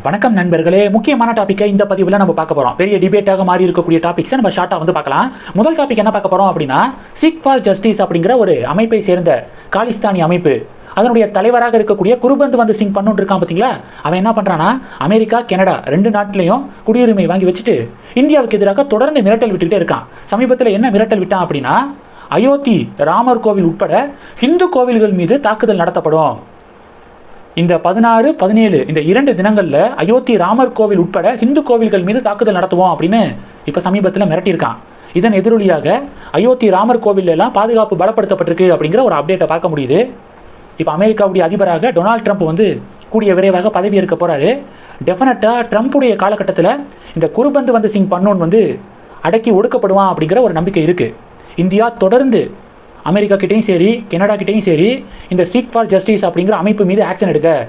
வணக்கம் நண்பர்களே. முக்கியமான டாப்பிக்கை இந்த பதிவில் நம்ம பார்க்க போகிறோம் பெரிய டிபேட்டாக மாறி இருக்கக்கூடிய டாபிக்ஸை நம்ம ஷார்ட்டாக வந்து பார்க்கலாம். முதல் டாபிக் என்ன பார்க்க போகிறோம் அப்படின்னா சிக் ஃபார் ஜஸ்டிஸ் அப்படிங்கிற ஒரு அமைப்பை சேர்ந்த காலிஸ்தானி அமைப்பு. அதனுடைய தலைவராக இருக்கக்கூடிய குருபந்த் வந்து சிங் பண்ணுன்னு இருக்கான் பார்த்தீங்களா? அவன் என்ன பண்ணுறான்னா அமெரிக்கா கனடா ரெண்டு நாட்டிலையும் குடியுரிமை வாங்கி வச்சுட்டு இந்தியாவுக்கு எதிராக தொடர்ந்து மிரட்டல் விட்டுக்கிட்டே இருக்கான். சமீபத்தில் என்ன மிரட்டல் விட்டான் அப்படின்னா அயோத்தி ராமர் கோவில் உட்பட ஹிந்து கோவில்கள் மீது தாக்குதல் நடத்தப்படும். இந்த பதினாறு பதினேழு இந்த இரண்டு தினங்களில் அயோத்தி ராமர் கோவில் உட்பட ஹிந்து கோவில்கள் மீது தாக்குதல் நடத்துவோம் அப்படின்னு இப்போ சமீபத்தில் மிரட்டியிருக்கான். இதன் எதிரொலியாக அயோத்தி ராமர் கோவில் எல்லாம் பாதுகாப்பு பலப்படுத்தப்பட்டிருக்கு அப்படிங்கிற ஒரு அப்டேட்டை பார்க்க முடியுது. இப்போ அமெரிக்காவுடைய அதிபராக டொனால்ட் ட்ரம்ப் வந்து கூடிய விரைவாக பதவி ஏற்க போகிறாரு டெஃபினட்டாக ட்ரம்ப்புடைய காலகட்டத்தில் இந்த குருபந்து வந்து சிங் பண்ணோன் வந்து அடக்கி ஒடுக்கப்படுவான் அப்படிங்கிற ஒரு நம்பிக்கை இருக்குது இந்தியா தொடர்ந்து அமெரிக்கா கிட்டேயும் சரி கனடா கிட்டேயும் சரி இந்த சீக் ஃபார் ஜஸ்டிஸ் அப்படிங்கிற அமைப்பு மீது ஆக்ஷன் எடுக்க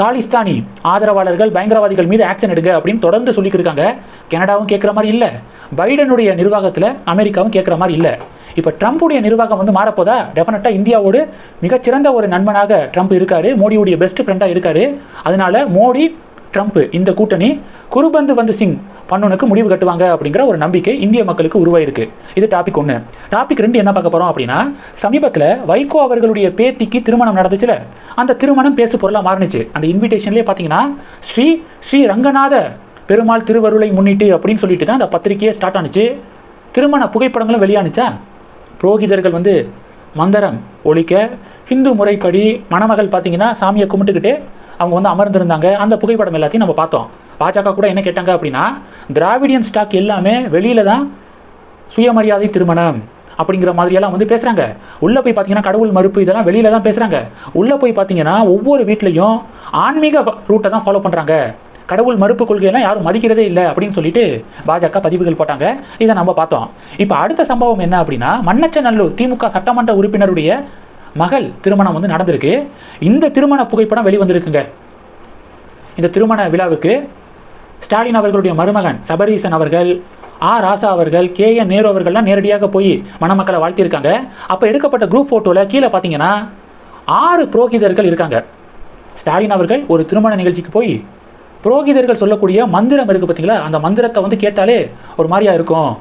காலிஸ்தானி ஆதரவாளர்கள் பயங்கரவாதிகள் மீது ஆக்ஷன் எடுங்க அப்படின்னு தொடர்ந்து சொல்லிக்கிட்டு இருக்காங்க. கனடாவும் கேட்குற மாதிரி இல்லை. பைடனுடைய நிர்வாகத்தில் அமெரிக்காவும் கேட்குற மாதிரி இல்லை. இப்போ ட்ரம்ப்புடைய நிர்வாகம் வந்து மாறப்போதா? டெஃபினட்டாக இந்தியாவோடு மிகச்சிறந்த ஒரு நண்பனாக ட்ரம்ப் இருக்காரு. மோடியுடைய பெஸ்ட் ஃப்ரெண்டாக இருக்காரு. அதனால மோடி ட்ரம்ப் இந்த கூட்டணி குருபந்து வந்து சிங் பண்ணனுக்கு முடிவு கட்டுவாங்க அப்படிங்கிற ஒரு நம்பிக்கை இந்திய மக்களுக்கு உருவாயிருக்கு. இது டாபிக் ஒன்று டாபிக் ரெண்டு என்ன பார்க்க போகிறோம் அப்படின்னா சமீபத்தில் வைகோ அவர்களுடைய பேத்திக்கு திருமணம் நடந்துச்சுல? அந்த திருமணம் பேசு பொருளாக மாறுனுச்சு. அந்த இன்விடேஷன்லேயே பார்த்தீங்கன்னா ஸ்ரீ ஸ்ரீ ரங்கநாத பெருமாள் திருவருளை முன்னிட்டு அப்படின்னு சொல்லிட்டு தான் அந்த பத்திரிக்கையே ஸ்டார்ட் ஆனிச்சு. திருமண புகைப்படங்களும் வெளியானுச்சா? புரோகிதர்கள் வந்து மந்திரம் ஒழிக்க ஹிந்து முறைப்படி மணமகள் பார்த்தீங்கன்னா சாமியை கும்பிட்டுக்கிட்டு அவங்க வந்து அமர்ந்திருந்தாங்க. அந்த புகைப்படம் எல்லாத்தையும் நம்ம பார்த்தோம். பாஜக கூட என்ன கேட்டாங்க அப்படின்னா திராவிடியன் ஸ்டாக் எல்லாமே வெளியில தான் சுயமரியாதை திருமணம் அப்படிங்கிற மாதிரியெல்லாம் வந்து பேசுகிறாங்க உள்ளே போய் பார்த்தீங்கன்னா கடவுள் மறுப்பு இதெல்லாம் வெளியில தான் பேசுகிறாங்க உள்ளே போய் பார்த்தீங்கன்னா ஒவ்வொரு வீட்லேயும் ஆன்மீக ரூட்டை தான் ஃபாலோ பண்ணுறாங்க கடவுள் மறுப்பு கொள்கையெல்லாம் யாரும் மதிக்கிறதே இல்லை அப்படின்னு சொல்லிட்டு பாஜக பதிவுகள் போட்டாங்க. இதை நம்ம பார்த்தோம். இப்போ அடுத்த சம்பவம் என்ன அப்படின்னா மன்னச்சநல்லூர் திமுக சட்டமன்ற உறுப்பினருடைய மகள் திருமணம் வந்து நடந்திருக்கு. இந்த திருமண புகைப்படம் வெளிவந்திருக்குங்க. இந்த திருமண விழாவுக்கு ஸ்டாலின் அவர்களுடைய மருமகன் சபரீசன் அவர்கள் ஆ. ராசா அவர்கள் கே. என். நேரு அவர்கள்லாம் நேரடியாக போய் மணமக்களை வாழ்த்தியிருக்காங்க. அப்போ எடுக்கப்பட்ட குரூப் ஃபோட்டோவில் கீழே பார்த்தீங்கன்னா ஆறு புரோகிதர்கள் இருக்காங்க. ஸ்டாலின் அவர்கள் ஒரு திருமண நிகழ்ச்சிக்கு போய் புரோகிதர்கள் சொல்லக்கூடிய மந்திரம் இருக்குது பார்த்தீங்களா? அந்த மந்திரத்தை வந்து கேட்டாலே ஒரு மாதிரியாக இருக்கும்.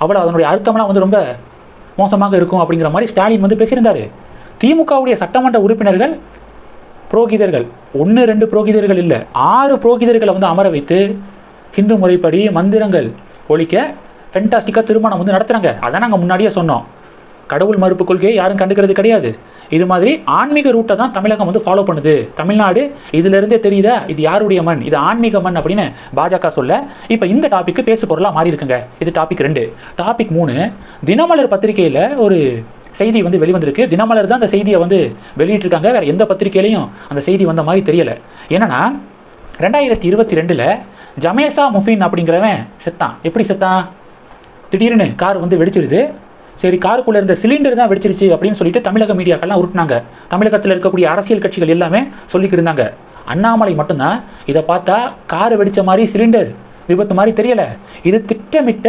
அவ்வளோ அதனுடைய அர்த்தம்லாம் வந்து ரொம்ப மோசமாக இருக்கும் அப்படிங்கிற மாதிரி ஸ்டாலின் வந்து பேசியிருந்தாரு. திமுகவுடைய சட்டமன்ற உறுப்பினர்கள் புரோகிதர்கள். ஒன்று ரெண்டு புரோகிதர்கள் இல்லை. ஆறு புரோகிதர்களை வந்து அமர வைத்து ஹிந்து முறைப்படி மந்திரங்கள் ஒழிக்க ஃபென்டாஸ்டிக்காக திருமணம் வந்து நடத்துகிறாங்க அதான் நாங்கள் முன்னாடியே சொன்னோம். கடவுள் மறுப்பு கொள்கையை யாரும் கண்டுக்கிறது கிடையாது. இது மாதிரி ஆன்மீக ரூட்டை தான் தமிழகம் வந்து ஃபாலோ பண்ணுது. தமிழ்நாடு இதுலேருந்தே தெரியுதா? இது யாருடைய மண்? இது ஆன்மீக மண் அப்படின்னு பாஜக சொல்ல இப்போ இந்த டாபிக்கு பேசு பொருளாக மாறி இருக்குங்க இது டாபிக் ரெண்டு. டாபிக் மூணு தினமலர் பத்திரிகையில் ஒரு செய்தி வந்து வெளிவந்திருக்கு. தினமலர் தான் அந்த செய்தியை வந்து வெளியிட்டிருக்காங்க. வேறு எந்த பத்திரிகையிலையும் அந்த செய்தி வந்த மாதிரி தெரியலை. என்னன்னா ரெண்டாயிரத்தி இருபத்தி ரெண்டில் ஜமேசா முஃபின் அப்படிங்கிறவன் செத்தான். எப்படி செத்தான்? திடீர்னு கார் வந்து வெடிச்சிருது. சரி காருக்குள்ளே இருந்த சிலிண்டர் தான் வெடிச்சிருச்சு அப்படின்னு சொல்லிட்டு தமிழக மீடியாக்கள்லாம் உருட்டினாங்க. தமிழகத்தில் இருக்கக்கூடிய அரசியல் கட்சிகள் எல்லாமே சொல்லிக்கிட்டு இருந்தாங்க. அண்ணாமலை மட்டும்தான் இதை பார்த்தா கார் வெடித்த மாதிரி சிலிண்டர் விபத்து மாதிரி தெரியலை. இது திட்டமிட்ட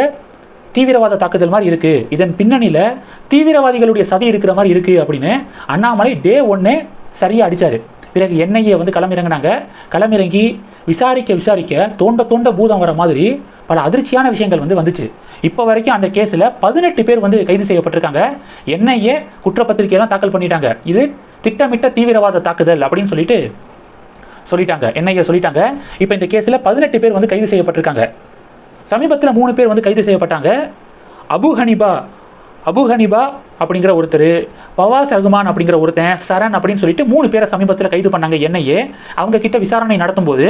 தீவிரவாத தாக்குதல் மாதிரி இருக்கு. இதன் பின்னணியில் தீவிரவாதிகளுடைய சதி இருக்கிற மாதிரி இருக்கு அப்படின்னு அண்ணாமலை டே ஒன்னே சரியா அடிச்சாரு. பிறகு என்ஐஏ வந்து களமிறங்கினாங்க. களமிறங்கி விசாரிக்க விசாரிக்க தோண்ட தோண்ட பூதம் வர மாதிரி பல அதிர்ச்சியான விஷயங்கள் வந்து வந்துச்சு. இப்போ வரைக்கும் அந்த கேஸில் பதினெட்டு பேர் வந்து கைது செய்யப்பட்டிருக்காங்க. என்ஐஏ குற்றப்பத்திரிகையெல்லாம் தாக்கல் பண்ணிட்டாங்க. இது திட்டமிட்ட தீவிரவாத தாக்குதல் அப்படின்னு சொல்லிட்டு சொல்லிட்டாங்க. என்ஐஏ சொல்லிட்டாங்க. இப்போ இந்த கேஸில் பதினெட்டு பேர் வந்து கைது செய்யப்பட்டிருக்காங்க. சமீபத்தில் மூணு பேர் வந்து கைது செய்யப்பட்டாங்க. அபு ஹனிபா அபு ஹனிபா அப்படிங்கிற ஒருத்தர் பவாஸ் ரகுமான் அப்படிங்கிற ஒருத்தன் சரண் அப்படின்னு சொல்லிட்டு மூணு பேரை சமீபத்தில் கைது பண்ணாங்க என்னையே. அவங்க கிட்ட விசாரணை நடத்தும்போது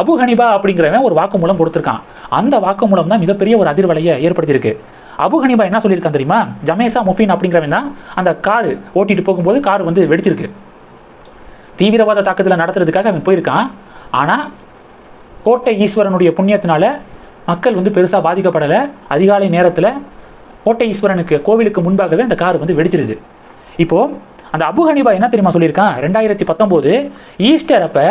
அபு ஹனிபா அப்படிங்கிறவன் ஒரு வாக்குமூலம் கொடுத்துருக்கான். அந்த வாக்குமூலம் தான் மிகப்பெரிய ஒரு அதிர்வலையை ஏற்படுத்தியிருக்கு. அபு ஹனிபா என்ன சொல்லியிருக்கான் தெரியுமா? ஜமேசா முஃபின் அப்படிங்கிறவன் தான் அந்த கார் ஓட்டிட்டு போகும்போது கார் வந்து வெடிச்சிருக்கு. தீவிரவாத தாக்குதலை நடத்துறதுக்காக அவன் போயிருக்கான். ஆனால் கோட்டை ஈஸ்வரனுடைய புண்ணியத்தினால மக்கள் வந்து பெருசாக பாதிக்கப்படலை. அதிகாலை நேரத்தில் கோட்டை ஈஸ்வரனுக்கு கோவிலுக்கு முன்பாகவே அந்த கார் வந்து வெடிச்சிருது. இப்போது அந்த அபு ஹனிபா என்ன தெரியுமா சொல்லியிருக்கான்? ரெண்டாயிரத்தி பத்தொம்போது ஈஸ்டர் அப்போ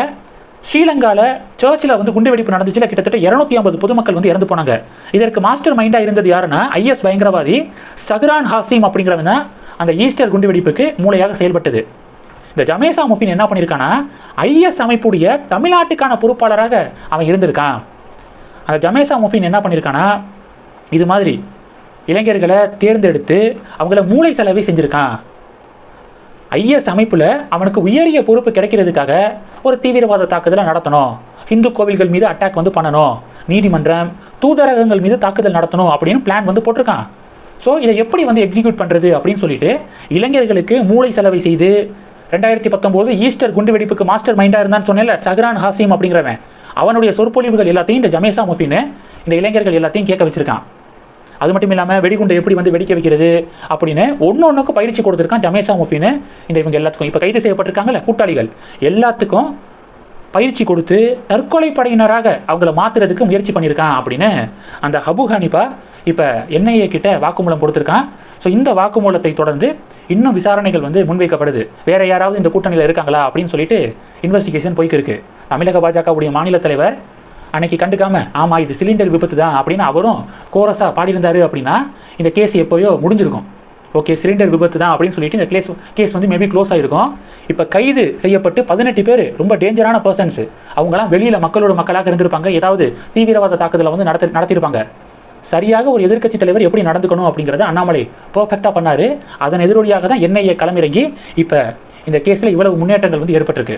ஸ்ரீலங்காவில் சர்ச்சில் வந்து குண்டுவெடிப்பு நடந்துச்சுல கிட்டத்தட்ட இரநூத்தி ஐம்பது பொதுமக்கள் வந்து இறந்து போனாங்க. இதற்கு மாஸ்டர் மைண்டாக இருந்தது யாருன்னா ஐஎஸ் பயங்கரவாதி சஹ்ரான் ஹாசிம் அப்படிங்கிறவன் தான் அந்த ஈஸ்டர் குண்டுவெடிப்புக்கு மூளையாக செயல்பட்டது. இந்த ஜமேசா முஃபின் என்ன பண்ணியிருக்கானா ஐஎஸ் அமைப்புடைய தமிழ்நாட்டுக்கான பொறுப்பாளராக அவன் இருந்திருக்கான். அந்த ஜமேசா முஃபின் என்ன பண்ணியிருக்கான்னா இது மாதிரி இளைஞர்களை தேர்ந்தெடுத்து அவங்கள மூளை செலவை செஞ்சுருக்கான். ஐஎஸ் அமைப்பில் அவனுக்கு உயரிய பொறுப்பு கிடைக்கிறதுக்காக ஒரு தீவிரவாத தாக்குதலை நடத்தணும். இந்து கோவில்கள் மீது அட்டாக் வந்து பண்ணணும். நீதிமன்றம் தூதரகங்கள் மீது தாக்குதல் நடத்தணும் அப்படின்னு பிளான் வந்து போட்டிருக்கான். ஸோ இதை எப்படி வந்து எக்ஸிக்யூட் பண்ணுறது அப்படின்னு சொல்லிட்டு இளைஞர்களுக்கு மூளை செலவை செய்து ரெண்டாயிரத்தி பத்தொம்போது ஈஸ்டர் குண்டுவெடிப்புக்கு மாஸ்டர் மைண்டாக இருந்தான்னு சொன்னேன்ல சஹ்ரான் ஹாசிம் அப்படிங்கிறவன். அவனுடைய சொற்பொழிவுகள் எல்லாத்தையும் இந்த ஜமேசா முஃபின்னு இந்த இளைஞர்கள் எல்லாத்தையும் கேட்க வச்சிருக்கான். அது மட்டும் இல்லாமல் வெடிகுண்டை எப்படி வந்து வெடிக்க வைக்கிறது அப்படின்னு ஒன்று ஒன்றுக்கும் பயிற்சி கொடுத்துருக்கான் ஜமேசா முஃபின்னு இந்த இவங்க எல்லாத்துக்கும் இப்போ கைது செய்யப்பட்டிருக்காங்கல்ல கூட்டாளிகள். எல்லாத்துக்கும் பயிற்சி கொடுத்து தற்கொலை படையினராக அவங்கள மாற்றுறதுக்கு முயற்சி பண்ணியிருக்கான் அப்படின்னு அந்த ஹபு ஹனிபா இப்போ என்ஐஏ கிட்ட வாக்குமூலம் கொடுத்துருக்கான். ஸோ இந்த வாக்குமூலத்தை தொடர்ந்து இன்னும் விசாரணைகள் வந்து முன்வைக்கப்படுது. வேற யாராவது இந்த கூட்டணியில் இருக்காங்களா அப்படின்னு சொல்லிட்டு இன்வெஸ்டிகேஷன் போய்க்கு இருக்குது தமிழக பாஜகவுடைய மாநில தலைவர் அன்னைக்கு கண்டுக்காம ஆமா இது சிலிண்டர் விபத்து தான் அப்படின்னு அவரும் கோரஸா பாடியிருந்தாரு அப்படின்னா இந்த கேஸ் எப்போயோ முடிஞ்சிருக்கும். ஓகே சிலிண்டர் விபத்து தான் அப்படின்னு சொல்லிட்டு இந்த கேஸ் கேஸ் வந்து மேபி க்ளோஸ் ஆகிருக்கும் இப்போ கைது செய்யப்பட்டு பதினெட்டு பேர் ரொம்ப டேஞ்சரான பர்சன்ஸ் அவங்களாம் வெளியில் மக்களோட மக்களாக இருந்திருப்பாங்க. ஏதாவது தீவிரவாத தாக்குதலை வந்து நடத்தி நடத்தியிருப்பாங்க. சரியாக ஒரு எதிர்க்கட்சி தலைவர் எப்படி நடந்துக்கணும் அப்படிங்கிறத அண்ணாமலை பர்ஃபெக்டாக பண்ணாரு. அதன் எதிரொலியாக தான் என்ஐஏ களமிறங்கி இப்போ இந்த கேஸில் இவ்வளவு முன்னேற்றங்கள் வந்து ஏற்பட்டிருக்கு.